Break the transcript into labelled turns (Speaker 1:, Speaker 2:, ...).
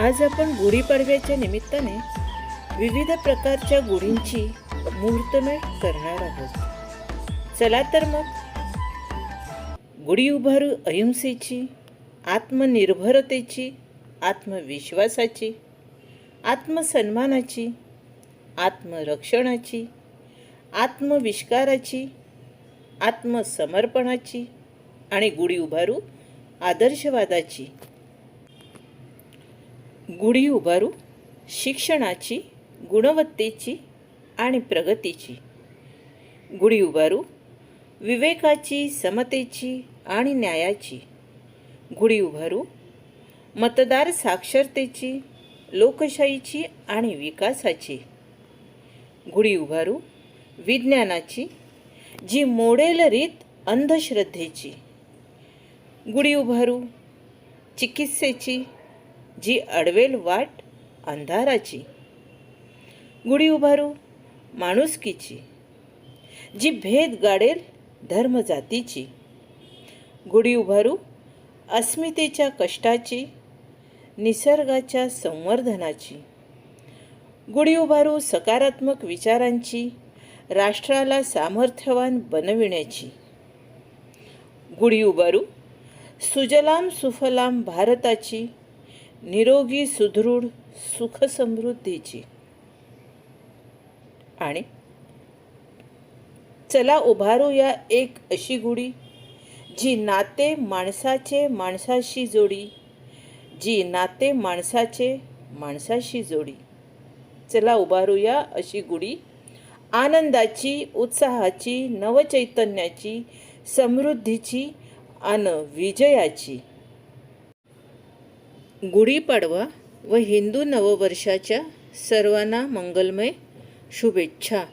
Speaker 1: आज आपण गुढीपाडव्याच्या निमित्ताने विविध प्रकारच्या गुढींची मुहूर्तमेढ करणार आहोत. चला तर मग गुढी उभारू अहिंसेची आत्मनिर्भरतेची आत्मविश्वासाची आत्मसन्मानाची आत्मरक्षणाची आत्मविष्काराची आत्मसमर्पणाची आणि गुढी उभारू आदर्शवादाची. गुढी उभारू शिक्षणाची गुणवत्तेची आणि प्रगतीची. गुढी उभारू विवेकाची समतेची आणि न्यायाची. गुढी उभारू मतदार साक्षरतेची लोकशाहीची आणि विकासाची. गुढी उभारू विज्ञानाची जी मोडेल रीत अंधश्रद्धेची. गुढी उभारू चिकित्सेची जी अडवेल वाट अंधाराची. गुढी उभारू माणुसकीची. जी भेद गाडेल धर्मजातीची. गुढी उभारू अस्मितेच्या कष्टाची निसर्गाच्या संवर्धनाची. गुढी उभारू सकारात्मक विचारांची राष्ट्राला सामर्थ्यवान बनविण्याची. गुढी उभारू सुजलाम सुफलाम भारताची निरोगी सुदृढ सुखसमृद्धीची. आणि चला उभारू या एक अशी गुढी जी नाते माणसाचे माणसाशी जोडी जी नाते माणसाचे माणसाशी जोडी. चला उभारूया अशी गुढी आनंदाची उत्साहाची नवचैतन्याची समृद्धीची आणि विजयाची. गुढीपाडवा व हिंदू नववर्षाच्या सर्वांना मंगलमय शुभेच्छा.